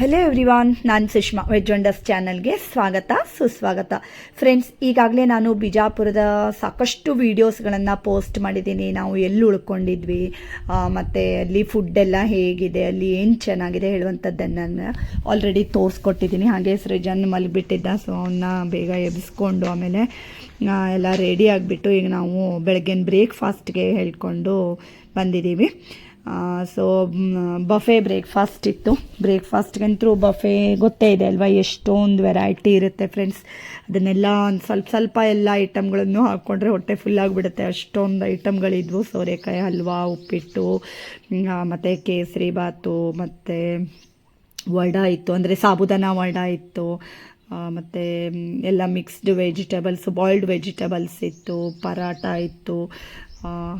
Hello everyone ನಾನು Sushma veg wonders ಚಾನಲ್ಗೆ ಸ್ವಾಗತ, ಸುಸ್ವಾಗತ. ಫ್ರೆಂಡ್ಸ್ ಈಗಾಗಲೇ ನಾನು ಬಿಜಾಪುರದ ಸಾಕಷ್ಟು ವೀಡಿಯೋಸ್ಗಳನ್ನು ಪೋಸ್ಟ್ ಮಾಡಿದ್ದೀನಿ. ನಾವು ಎಲ್ಲಿ ಉಳ್ಕೊಂಡಿದ್ವಿ ಮತ್ತು ಅಲ್ಲಿ ಫುಡ್ಡೆಲ್ಲ ಹೇಗಿದೆ, ಅಲ್ಲಿ ಏನು ಚೆನ್ನಾಗಿದೆ ಹೇಳುವಂಥದ್ದನ್ನು ಆಲ್ರೆಡಿ ತೋರಿಸ್ಕೊಟ್ಟಿದ್ದೀನಿ. ಹಾಗೆ ಸೃಜನ್ ಮಲಗಿಬಿಟ್ಟಿದ್ದ ಸೊ ಅವನ್ನ ಬೇಗ ಎಬ್ಬಿಸ್ಕೊಂಡು ಆಮೇಲೆ ಎಲ್ಲ ರೆಡಿ ಆಗಿಬಿಟ್ಟು ಈಗ ನಾವು ಬೆಳಗ್ಗಿನ ಬ್ರೇಕ್ಫಾಸ್ಟ್ಗೆ ಹೇಳ್ಕೊಂಡು ಬಂದಿದ್ದೀವಿ. ಸೊ ಬಫೆ ಬ್ರೇಕ್ಫಾಸ್ಟ್ ಇತ್ತು. ಬ್ರೇಕ್ಫಾಸ್ಟ್ಗಂತೂ ಬಫೆ ಗೊತ್ತೇ ಇದೆ ಅಲ್ವಾ? ಎಷ್ಟೊಂದು ವೆರೈಟಿ ಇರುತ್ತೆ ಫ್ರೆಂಡ್ಸ್ ಅದನ್ನೆಲ್ಲ ಒಂದು ಸ್ವಲ್ಪ ಸ್ವಲ್ಪ ಎಲ್ಲ ಐಟಮ್ಗಳನ್ನು ಹಾಕ್ಕೊಂಡ್ರೆ ಹೊಟ್ಟೆ ಫುಲ್ ಆಗಿಬಿಡುತ್ತೆ. ಅಷ್ಟೊಂದು ಐಟಮ್ಗಳಿದ್ವು ಸೋರೆಕಾಯಿ, ಹಲ್ವಾ, ಉಪ್ಪಿಟ್ಟು ಮತ್ತು ಕೇಸರಿ ಬಾತು, ಮತ್ತು ವಡ ಇತ್ತು. ಅಂದರೆ ಸಾಬುದಾನ ವಡ ಇತ್ತು. ಮತ್ತು ಎಲ್ಲ ಮಿಕ್ಸ್ಡ್ ವೆಜಿಟೇಬಲ್ಸ್ ಬಾಯ್ಲ್ಡ್ ವೆಜಿಟೇಬಲ್ಸ್ ಇತ್ತು ಪರಾಟ ಇತ್ತು.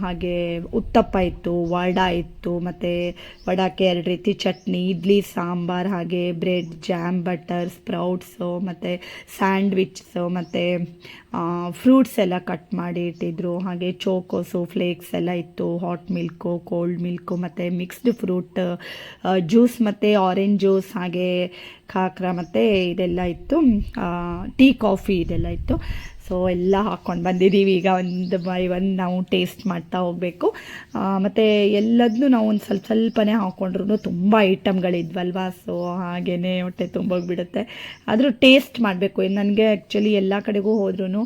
ಹಾಗೆ ಉತ್ತಪ್ಪ ಇತ್ತು, ವಡ ಇತ್ತು, ಮತ್ತು ವಡಕ್ಕೆ ಎರಡು ರೀತಿ ಚಟ್ನಿ, ಇಡ್ಲಿ, ಸಾಂಬಾರ್, ಹಾಗೆ ಬ್ರೆಡ್ ಜಾಮ್ ಬಟರ್ ಸ್ಪ್ರೌಟ್ಸು ಮತ್ತು ಸ್ಯಾಂಡ್ವಿಚ್ಸು ಮತ್ತು ಫ್ರೂಟ್ಸ್ ಎಲ್ಲ ಕಟ್ ಮಾಡಿ ಇಟ್ಟಿದ್ರು. ಹಾಗೆ ಚೋಕೋಸು ಫ್ಲೇಕ್ಸ್ ಎಲ್ಲ ಇತ್ತು ಹಾಟ್ ಮಿಲ್ಕು ಕೋಲ್ಡ್ ಮಿಲ್ಕು ಮತ್ತು ಮಿಕ್ಸ್ಡ್ ಫ್ರೂಟ್ ಜ್ಯೂಸ್ ಮತ್ತು ಆರೆಂಜ್ ಜ್ಯೂಸ್ ಹಾಗೆ ಖಾಕ್ರ, ಮತ್ತು ಇದೆಲ್ಲ ಇತ್ತು. ಟೀ ಕಾಫಿ ಇದೆಲ್ಲ ಇತ್ತು. ಸೊ ಎಲ್ಲ ಹಾಕ್ಕೊಂಡು ಬಂದಿದ್ದೀವಿ ಈಗ ಒಂದು ಬೈ ಒನ್ ನಾವು ಟೇಸ್ಟ್ ಮಾಡ್ತಾ ಹೋಗಬೇಕು. ಮತ್ತು ಎಲ್ಲದನ್ನೂ ನಾವು ಒಂದು ಸ್ವಲ್ಪ ಸ್ವಲ್ಪನೇ ಹಾಕ್ಕೊಂಡ್ರು ತುಂಬ ಐಟಮ್ಗಳಿದ್ವಲ್ವಾ ಸೊ ಹಾಗೇ ಹೊಟ್ಟೆ ತುಂಬೋಗ್ಬಿಡುತ್ತೆ. ಆದರೂ ಟೇಸ್ಟ್ ಮಾಡಬೇಕು. ನನಗೆ ಆ್ಯಕ್ಚುಲಿ ಎಲ್ಲ ಕಡೆಗೂ ಹೋದ್ರೂ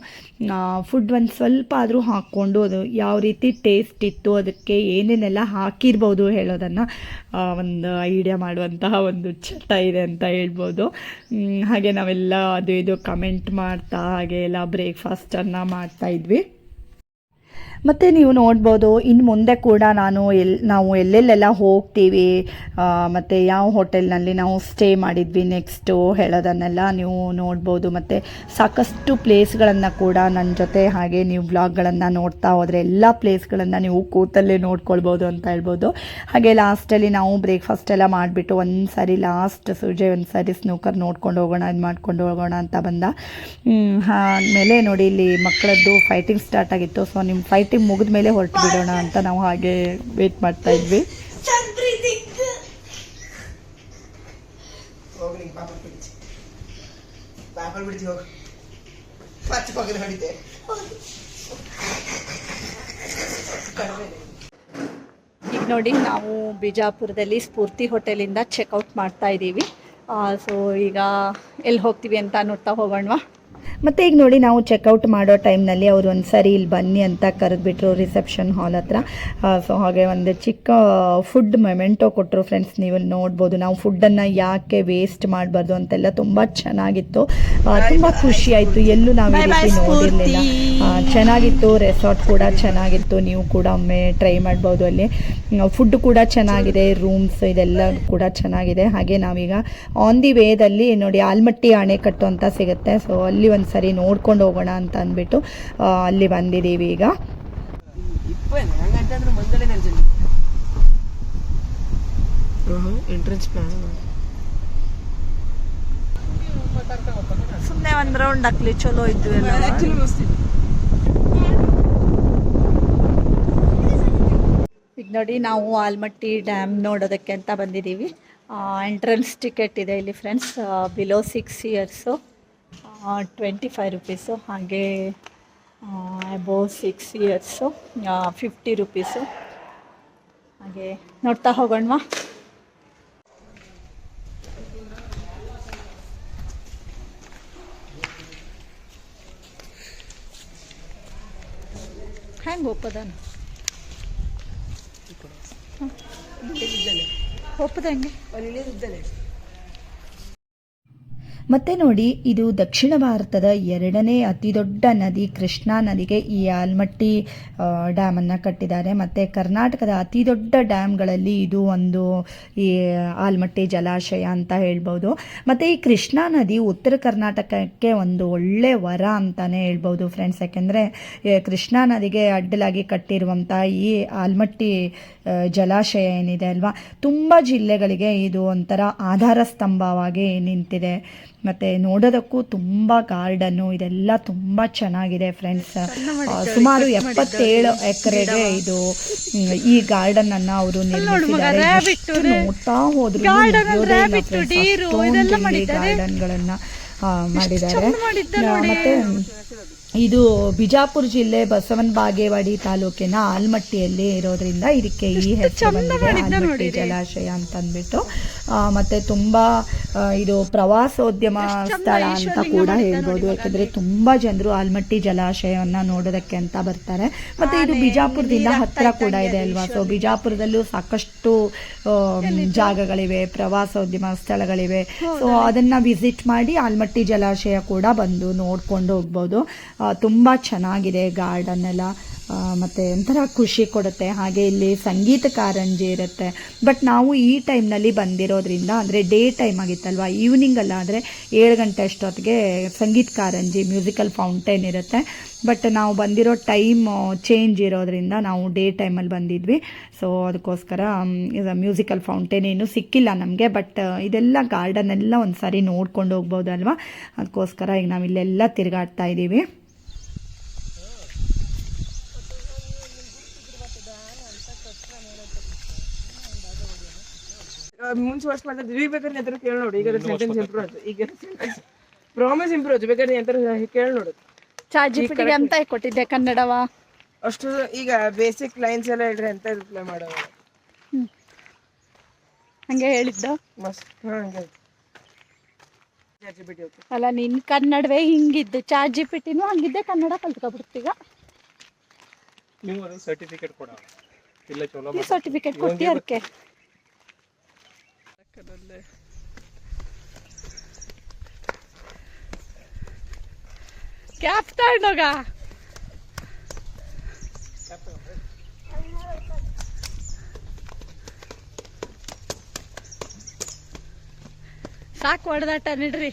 ಫುಡ್ ಒಂದು ಸ್ವಲ್ಪ ಆದರೂ ಹಾಕ್ಕೊಂಡು ಅದು ಯಾವ ರೀತಿ ಟೇಸ್ಟ್ ಇತ್ತು, ಅದಕ್ಕೆ ಏನೇನೆಲ್ಲ ಹಾಕಿರ್ಬೋದು ಹೇಳೋದನ್ನು ಒಂದು ಐಡಿಯಾ ಮಾಡುವಂತಹ ಒಂದು ಚಟ ಇದೆ ಅಂತ ಹೇಳ್ಬೋದು. ಹಾಗೆ ನಾವೆಲ್ಲ ಅದು ಇದು ಕಮೆಂಟ್ ಮಾಡ್ತಾ, ಹಾಗೆ ಎಲ್ಲ ಬ್ರೇಕ್ಫಾಸ್ಟನ್ನು ಮಾಡ್ತಾ ಇದ್ವಿ. ಮತ್ತು ನೀವು ನೋಡ್ಬೋದು ಇನ್ನು ಮುಂದೆ ಕೂಡ ನಾನು ಎಲ್, ನಾವು ಎಲ್ಲೆಲ್ಲೆಲ್ಲ ಹೋಗ್ತೀವಿ. ಮತ್ತು ಯಾವ ಹೋಟೆಲ್ನಲ್ಲಿ ನಾವು ಸ್ಟೇ ಮಾಡಿದ್ವಿ ನೆಕ್ಸ್ಟು ಹೇಳೋದನ್ನೆಲ್ಲ ನೀವು ನೋಡ್ಬೋದು. ಮತ್ತು ಸಾಕಷ್ಟು ಪ್ಲೇಸ್ಗಳನ್ನು ಕೂಡ ನನ್ನ ಜೊತೆ ಹಾಗೆ ನೀವು ವ್ಲಾಗ್ಗಳನ್ನು ನೋಡ್ತಾ ಹೋದರೆ ಎಲ್ಲ ಪ್ಲೇಸ್ಗಳನ್ನು ನೀವು ಕೂತಲ್ಲೇ ನೋಡ್ಕೊಳ್ಬೋದು ಅಂತ ಹೇಳ್ಬೋದು. ಹಾಗೆ ಲಾಸ್ಟಲ್ಲಿ ನಾವು ಬ್ರೇಕ್ಫಾಸ್ಟ್ ಎಲ್ಲ ಮಾಡಿಬಿಟ್ಟು ಒಂದು ಸಾರಿ ಲಾಸ್ಟ್ ಸುಜೆ ಒಂದು ಸಾರಿ ಸ್ನೂಕರ್ ನೋಡ್ಕೊಂಡು ಹೋಗೋಣ, ಇದು ಮಾಡ್ಕೊಂಡು ಹೋಗೋಣ ಅಂತ ಬಂದ. ಆಮೇಲೆ ನೋಡಿ ಇಲ್ಲಿ ಮಕ್ಕಳದ್ದು ಫೈಟಿಂಗ್ ಸ್ಟಾರ್ಟ್ ಆಗಿತ್ತು. ಸೊ ನಿಮ್ಮ ಫೈಟಿಂಗ್ ಮುಗಿದ ಮೇಲೆ ಹೊರಟು ಬಿಡೋಣ ಅಂತ ನಾವು ಹಾಗೆ ವೇಟ್ ಮಾಡ್ತಾ ಇದ್ವಿ. ಈಗ ನೋಡಿ ನಾವು ಬಿಜಾಪುರದಲ್ಲಿ ಸ್ಫೂರ್ತಿ ಹೋಟೆಲಿಂದ ಚೆಕ್ಔಟ್ ಮಾಡ್ತಾ ಇದ್ದೀವಿ ಸೊ ಈಗ ಎಲ್ಲಿ ಹೋಗ್ತೀವಿ ಅಂತ ನೋಡ್ತಾ ಹೋಗೋಣವಾ? ಮತ್ತು ಈಗ ನೋಡಿ ನಾವು ಚೆಕ್ಔಟ್ ಮಾಡೋ ಟೈಮ್ನಲ್ಲಿ ಅವರು ಒಂದು ಸರಿ ಇಲ್ಲಿ ಬನ್ನಿ ಅಂತ ಕರೆದ್ಬಿಟ್ರು ರಿಸೆಪ್ಷನ್ ಹಾಲ್ ಹತ್ರ. ಸೊ ಹಾಗೆ ಒಂದು ಚಿಕ್ಕ ಫುಡ್ ಮೆಮೆಂಟೋ ಕೊಟ್ಟರು ಫ್ರೆಂಡ್ಸ್ ನೀವು ಇಲ್ಲಿ ನೋಡ್ಬೋದು. ನಾವು ಫುಡ್ಡನ್ನು ಯಾಕೆ ವೇಸ್ಟ್ ಮಾಡಬಾರ್ದು ಅಂತೆಲ್ಲ ತುಂಬ ಚೆನ್ನಾಗಿತ್ತು. ತುಂಬ ಖುಷಿ ಆಯಿತು. ಎಲ್ಲೂ ನಾವು ಈ ರೀತಿ ನೋಡಿರಲಿಲ್ಲ. ಚೆನ್ನಾಗಿತ್ತು. ರೆಸಾರ್ಟ್ ಕೂಡ ಚೆನ್ನಾಗಿತ್ತು. ನೀವು ಕೂಡ ಒಮ್ಮೆ ಟ್ರೈ ಮಾಡ್ಬೋದು ಅಲ್ಲಿ. ಫುಡ್ ಕೂಡ ಚೆನ್ನಾಗಿದೆ. ರೂಮ್ಸ್ ಇದೆಲ್ಲ ಕೂಡ ಚೆನ್ನಾಗಿದೆ. ಹಾಗೆ ನಾವೀಗ ಆನ್ ದಿ ವೇದಲ್ಲಿ ನೋಡಿ ಆಲ್ಮಟ್ಟಿ ಅಣೆಕಟ್ಟು ಅಂತ ಸಿಗುತ್ತೆ. ಸೊ ಅಲ್ಲಿ ಒಂದು ಸರಿ ನೋಡ್ಕೊಂಡು ಹೋಗೋಣ ಅಂತ ಅಂದ್ಬಿಟ್ಟು ಅಲ್ಲಿ ಬಂದಿದ್ದೀವಿ ಈಗ. ಎಂಟ್ರೆನ್ಸ್ ಸುಮ್ಮನೆ ಒಂದು ರೌಂಡ್ ಹಾಕ್ಲಿ ಚಲೋ ಇದ್ವಿ ಈಗ ನೋಡಿ ನಾವು ಆಲ್ಮಟ್ಟಿ ಡ್ಯಾಮ್ ನೋಡೋದಕ್ಕೆ ಅಂತ ಬಂದಿದ್ದೀವಿ. ಎಂಟ್ರೆನ್ಸ್ ಟಿಕೆಟ್ ಇದೆ ಇಲ್ಲಿ friends below six years twenty five rupees ಹಾಗೆ above six years fifty rupees ಹಾಗೆ ನೋಡ್ತಾ ಹೋಗೋಣವಾ? ಹೆಂಗೆ ಒಪ್ಪದಾನು? ಅಲ್ಲಿ ಇಲ್ಲಿದ್ದಾನೆ ಮತ್ತೆ ನೋಡಿ, ಇದು ದಕ್ಷಿಣ ಭಾರತದ ಎರಡನೇ ಅತಿ ದೊಡ್ಡ ನದಿ ಕೃಷ್ಣಾ ನದಿಗೆ ಈ ಆಲ್ಮಟ್ಟಿ ಡ್ಯಾಮನ್ನು ಕಟ್ಟಿದ್ದಾರೆ. ಮತ್ತು ಕರ್ನಾಟಕದ ಅತಿ ದೊಡ್ಡ ಡ್ಯಾಮ್ಗಳಲ್ಲಿ ಇದು ಒಂದು, ಈ, ಆಲ್ಮಟ್ಟಿ ಜಲಾಶಯ ಅಂತ ಹೇಳ್ಬೋದು. ಮತ್ತು ಈ ಕೃಷ್ಣಾ ನದಿ ಉತ್ತರ ಕರ್ನಾಟಕಕ್ಕೆ ಒಂದು ಒಳ್ಳೆ ವರ ಅಂತಲೇ ಹೇಳ್ಬೋದು ಫ್ರೆಂಡ್ಸ್. ಯಾಕೆಂದರೆ ಕೃಷ್ಣಾ ನದಿಗೆ ಅಡ್ಡಲಾಗಿ ಕಟ್ಟಿರುವಂಥ ಈ ಆಲ್ಮಟ್ಟಿ ಜಲಾಶಯ ಏನಿದೆ ಅಲ್ವಾ? ತುಂಬ ಜಿಲ್ಲೆಗಳಿಗೆ ಇದು ಒಂಥರ ಆಧಾರ ಸ್ತಂಭವಾಗಿ ನಿಂತಿದೆ. ಮತ್ತು ನೋಡೋದಕ್ಕೂ ತುಂಬ ಗಾರ್ಡನ್ನು ಇದೆಲ್ಲ ತುಂಬಾ ಚೆನ್ನಾಗಿದೆ ಫ್ರೆಂಡ್ಸ್. ಸುಮಾರು ಎಪ್ಪತ್ತೇಳು ಎಕರೆಗೆ ಇದು ಈ ಗಾರ್ಡನ್ ಅನ್ನ ಅವರು ನಿರ್ಮಿಸಿದ್ದಾರೆ. ಎಷ್ಟು ನೋಡ್ತಾ ಹೋದ್ರು ಗಾರ್ಡನ್ಗಳನ್ನ ಮಾಡಿದ್ದಾರೆ. ಆ, ಮತ್ತೆ ಇದು ಬಿಜಾಪುರ ಜಿಲ್ಲೆ ಬಸವನ ಬಾಗೇವಾಡಿ ತಾಲೂಕಿನ ಆಲ್ಮಟ್ಟಿಯಲ್ಲಿ ಇರೋದ್ರಿಂದ ಇದಕ್ಕೆ ಈ ಹೆಸರು ಆಲ್ಮಟ್ಟಿ ಜಲಾಶಯ ಅಂತ ಅಂದ್ಬಿಟ್ಟು ಮತ್ತೆ ತುಂಬಾ ಇದು ಪ್ರವಾಸೋದ್ಯಮ ಸ್ಥಳ ಅಂತ ಕೂಡ ಹೇಳ್ಬೋದು. ಯಾಕಂದ್ರೆ ತುಂಬಾ ಜನರು ಆಲ್ಮಟ್ಟಿ ಜಲಾಶಯವನ್ನ ನೋಡೋದಕ್ಕೆ ಅಂತ ಬರ್ತಾರೆ. ಮತ್ತೆ ಇದು ಬಿಜಾಪುರದಿಂದ ಹತ್ರ ಕೂಡ ಇದೆ ಅಲ್ವಾ? ಸೊ ಬಿಜಾಪುರದಲ್ಲೂ ಸಾಕಷ್ಟು ಜಾಗಗಳಿವೆ ಪ್ರವಾಸೋದ್ಯಮ ಸ್ಥಳಗಳಿವೆ. ಸೊ ಅದನ್ನ ವಿಸಿಟ್ ಮಾಡಿ ಆಲ್ಮಟ್ಟಿ ಜಲಾಶಯ ಕೂಡ ಬಂದು ನೋಡ್ಕೊಂಡು ಹೋಗ್ಬೋದು. ತುಂಬಾ ಚೆನ್ನಾಗಿದೆ ಗಾರ್ಡನ್ ಎಲ್ಲ ಮತ್ತೆ ಒಂಥರ ಖುಷಿ ಕೊಡುತ್ತೆ. ಹಾಗೆ ಇಲ್ಲಿ ಸಂಗೀತ ಕಾರಂಜಿ ಇರುತ್ತೆ. ಬಟ್ ನಾವು ಈ ಟೈಮ್ನಲ್ಲಿ ಬಂದಿರೋದ್ರಿಂದ ಅಂದರೆ ಡೇ ಟೈಮ್ ಆಗಿತ್ತಲ್ವ? ಈವ್ನಿಂಗಲ್ಲಾದರೆ ಅಲ್ಲ ಅಂದರೆ ಏಳು ಗಂಟೆ ಅಷ್ಟೊತ್ತಿಗೆ ಸಂಗೀತ ಕಾರಂಜಿ ಮ್ಯೂಸಿಕಲ್ ಫೌಂಟೇನ್ ಇರುತ್ತೆ. ಬಟ್ ನಾವು ಬಂದಿರೋ ಟೈಮ್ ಚೇಂಜ್ ಇರೋದ್ರಿಂದ ನಾವು ಡೇ ಟೈಮಲ್ಲಿ ಬಂದಿದ್ವಿ. ಸೊ ಅದಕ್ಕೋಸ್ಕರ ಮ್ಯೂಸಿಕಲ್ ಫೌಂಟೇನ್ ಏನು ಸಿಕ್ಕಿಲ್ಲ ನಮಗೆ. ಬಟ್ ಇದೆಲ್ಲ ಗಾರ್ಡನ್ ಎಲ್ಲ ಒಂದು ಸಾರಿ ನೋಡ್ಕೊಂಡು ಹೋಗ್ಬೋದಲ್ವ? ಅದಕ್ಕೋಸ್ಕರ ಈಗ ನಾವು ಇಲ್ಲೆಲ್ಲ ತಿರುಗಾಡ್ತಾ ಇದ್ದೀವಿ ಮುಂಚೆ ವರ್ಷ ಮಾತಾಡಿದ್ವಿ ಈಗ ಬೇಕಾದ್ರೆ ಕೇಳಿ ನೋಡು. ಈಗ ಸೆಂಟೆನ್ಸ್ ಇಂಪ್ರೂವ್ ಆಯ್ತು. ಈಗ ಪ್ರಾಮಿಸ್ ಇಂಪ್ರೂವ್ ಆಯ್ತು. ಬೇಕಾದ್ರೆ ಎಂತ ಕೇಳಿ ನೋಡು. ಚಾಟ್ ಜಿಪಿಟಿಗೆ ಅಂತ ಕೊಟ್ಟಿದ್ದೆ ಕನ್ನಡವ. ಅಷ್ಟು ಈಗ ಬೇಸಿಕ್ ಲೈನ್ಸ್ ಎಲ್ಲ ಹೇಳ್ರಿ ಅಂತ ರಿಪ್ಲೈ ಮಾಡೋದು? ಹಂಗೆ ಹೇಳಿದ್ದು? ಮಸ್ತ್. ಹಂಗೆ ಅಲ್ಲ ನಿನ್ ಕನ್ನಡವೇ ಹಿಂಗಿದ್ದು. ಚಾಟ್ ಜಿಪಿಟಿನೂ ಹಂಗಿದ್ದೆ ಕನ್ನಡ ಕಲ್ತ್ಕೊಬಿಡ್ತೀಗ? ನೀವು ಸರ್ಟಿಫಿಕೇಟ್ ಕೊಡ ಇಲ್ಲ ಚಲೋ ಸರ್ಟಿಫಿಕೇಟ್ ಕೊಟ್ಟಿ ಅದಕ್ಕೆ ಕ್ಯಾಪ್ ತಗೊಂಡೋಗ ಸಾಕು ಹೊಡೆದಾಟ ನಡ್ರಿ.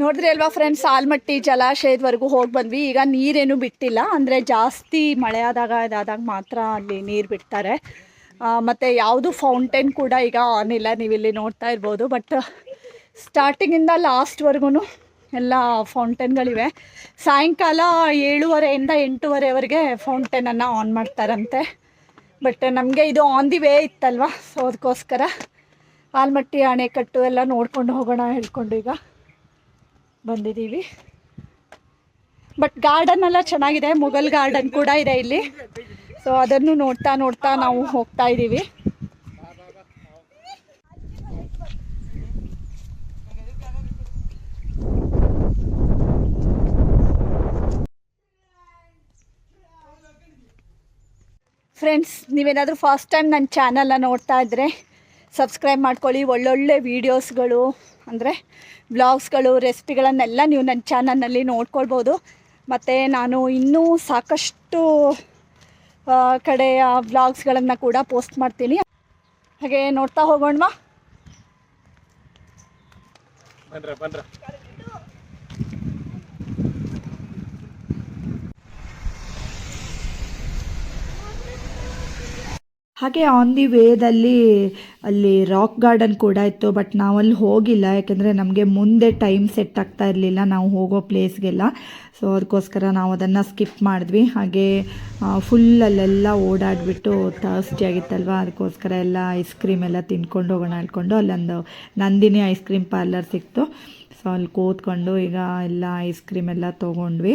ನೋಡಿದ್ರಿ ಅಲ್ವಾ ಫ್ರೆಂಡ್ಸ್ ಆಲ್ಮಟ್ಟಿ ಜಲಾಶಯದವರೆಗೂ ಹೋಗಿ ಬಂದ್ವಿ. ಈಗ ನೀರೇನು ಬಿಟ್ಟಿಲ್ಲ. ಅಂದರೆ ಜಾಸ್ತಿ ಮಳೆ ಆದಾಗ ಇದಾದಾಗ ಮಾತ್ರ ಅಲ್ಲಿ ನೀರು ಬಿಡ್ತಾರೆ. ಮತ್ತು ಯಾವುದು ಫೌಂಟೇನ್ ಕೂಡ ಈಗ ಆನ್ ಇಲ್ಲ. ನೀವು ಇಲ್ಲಿ ನೋಡ್ತಾ ಇರ್ಬೋದು. ಬಟ್ ಸ್ಟಾರ್ಟಿಂಗಿಂದ ಲಾಸ್ಟ್ವರೆಗೂ ಎಲ್ಲ ಫೌಂಟೇನ್ಗಳಿವೆ ಸಾಯಂಕಾಲ ಏಳುವರೆಯಿಂದ ಎಂಟೂವರೆವರೆಗೆ ಫೌಂಟೇನನ್ನು ಆನ್ ಮಾಡ್ತಾರಂತೆ. ಬಟ್ ನಮಗೆ ಇದು ಆನ್ ದಿ ವೇ ಇತ್ತಲ್ವ? ಸೊ ಅದಕ್ಕೋಸ್ಕರ ಆಲ್ಮಟ್ಟಿ ಅಣೆಕಟ್ಟು ಎಲ್ಲ ನೋಡ್ಕೊಂಡು ಹೋಗೋಣ ಹೇಳ್ಕೊಂಡು ಈಗ. ಬಂದಿದ್ದೀವಿ. ಬಟ್ ಗಾರ್ಡನ್ ಎಲ್ಲ ಚೆನ್ನಾಗಿದೆ. ಮೊಘಲ್ ಗಾರ್ಡನ್ ಕೂಡ ಇದೆ ಇಲ್ಲಿ. ಸೊ ಅದನ್ನು ನೋಡ್ತಾ ನೋಡ್ತಾ ನಾವು ಹೋಗ್ತಾ ಇದ್ದೀವಿ. ಫ್ರೆಂಡ್ಸ್ ನೀವೇನಾದರೂ ಫಸ್ಟ್ ಟೈಮ್ ನನ್ನ ಚಾನಲ್ನ ನೋಡ್ತಾ ಇದ್ದರೆ ಸಬ್ಸ್ಕ್ರೈಬ್ ಮಾಡ್ಕೊಳ್ಳಿ. ಒಳ್ಳೊಳ್ಳೆ ವೀಡಿಯೋಸ್ಗಳು ಅಂದರೆ ಬ್ಲಾಗ್ಸ್ಗಳು, ರೆಸಿಪಿಗಳನ್ನೆಲ್ಲ ನೀವು ನನ್ನ ಚಾನಲ್ನಲ್ಲಿ ನೋಡ್ಕೊಳ್ಬೋದು. ಮತ್ತು ನಾನು ಇನ್ನೂ ಸಾಕಷ್ಟು ಕಡೆಯ ವ್ಲಾಗ್ಸ್ಗಳನ್ನು ಕೂಡ ಪೋಸ್ಟ್ ಮಾಡ್ತೀನಿ. ಹಾಗೆ ನೋಡ್ತಾ ಹೋಗೋಣವಾ? ಹಾಗೆ ಆನ್ ದಿ ವೇದಲ್ಲಿ ಅಲ್ಲಿ ರಾಕ್ ಗಾರ್ಡನ್ ಕೂಡ ಇತ್ತು ಬಟ್ ನಾವಲ್ಲಿ ಹೋಗಿಲ್ಲ. ಯಾಕೆಂದರೆ ನಮಗೆ ಮುಂದೆ ಟೈಮ್ ಸೆಟ್ ಆಗ್ತಾ ಇರಲಿಲ್ಲ, ನಾವು ಹೋಗೋ ಪ್ಲೇಸ್ಗೆಲ್ಲ ಸೊ ಅದಕ್ಕೋಸ್ಕರ ನಾವು ಅದನ್ನು ಸ್ಕಿಪ್ ಮಾಡಿದ್ವಿ. ಹಾಗೆ ಫುಲ್ ಅಲ್ಲೆಲ್ಲ ಓಡಾಡಿಬಿಟ್ಟು ಥರ್ಸ್ಟಿ ಆಗಿತ್ತಲ್ವ? ಅದಕ್ಕೋಸ್ಕರ ಎಲ್ಲ ಐಸ್ ಕ್ರೀಮ್ ಎಲ್ಲ ತಿನ್ಕೊಂಡು, ಹೋಗೋಣ ಹೇಳ್ಕೊಂಡು ಅಲ್ಲೊಂದು ನಂದಿನಿ ಐಸ್ ಕ್ರೀಮ್ ಪಾರ್ಲರ್ ಸಿಕ್ತು. ಸೊ ಅಲ್ಲಿ ಕೂತ್ಕೊಂಡು ಈಗ ಎಲ್ಲ ಐಸ್ ಕ್ರೀಮ್ ಎಲ್ಲ ತೊಗೊಂಡ್ವಿ.